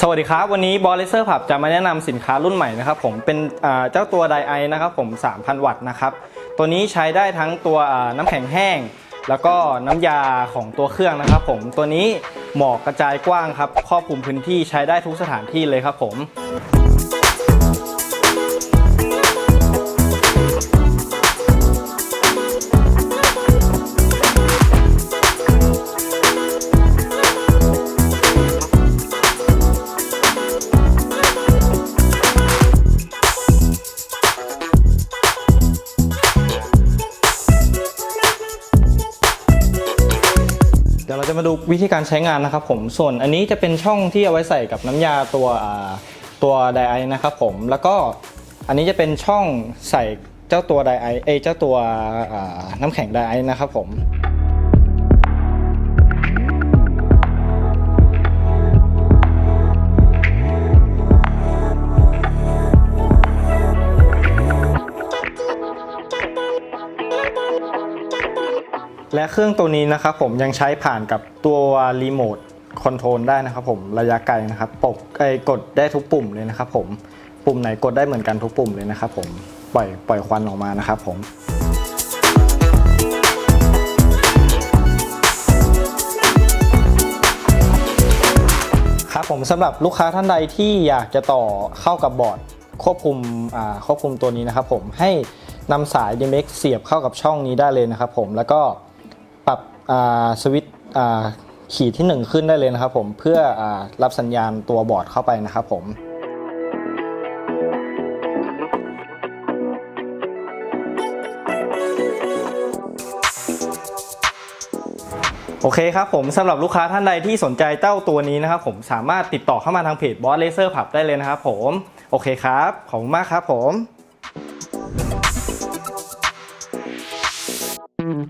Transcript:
สวัสดีครับ วันนี้บอลเลเซอร์ผับจะมาแนะนำสินค้ารุ่นใหม่นะครับผมเป็นเจ้าตัวไดไอนะครับผม 3,000 วัตต์นะครับตัวนี้ใช้ได้ทั้งตัวน้ำแข็งแห้ง แล้วก็น้ำยาของตัวเครื่องนะครับผมตัวนี้เหมาะกระจายกว้างครับครอบคลุมพื้นที่ใช้ได้ทุกสถานที่เลยครับผม ดี๋ยวเราจะมาดูวิธีการใช้งานนะครับผมส่วนอันนี้จะเป็นช่องที่เอาไว้ใส่กับน้ำยาตัวตัวไดไอนะครับผมแล้วก็อันนี้จะเป็นช่องใส่เจ้าตัวไดไอเอเจ้าตัวน้ำแข็งไดไอนะครับผม และเครื่องตัวนี้นะครับผมยังใช้ผ่านกับตัวรีโมทคอนโทรลได้นะครับผมระยะไกลนะครับปกไอ้กดได้ทุกปุ่มเลยนะครับผมปุ่มไหนกดได้เหมือนกันทุกปุ่มเลยนะครับผมปล่อยปล่อยควันออกมานะครับผมครับผมสำหรับลูกค้าท่านใดที่อยากจะต่อเข้ากับบอร์ดควบคุมอ่าควบคุมตัวนี้นะครับผมให้นำสาย DMX เสียบเข้ากับช่องนี้ได้เลยนะครับผมแล้วก็ สวิตขีดที่ 1 ขึ้นได้เลยนะครับผมเพื่ออรับสัญญาณตัวบอร์ดเข้าไปนะครับผมโอเคครับผมสำหรับลูกค้าท่านใดที่สนใจเจ้าตัวนี้นะครับผมสามารถติดต่อเข้ามาทางเพจบอสเลเซอร์ผับได้เลยนะครับผมโอเคครับ ขอบคุณมากครับผมอืม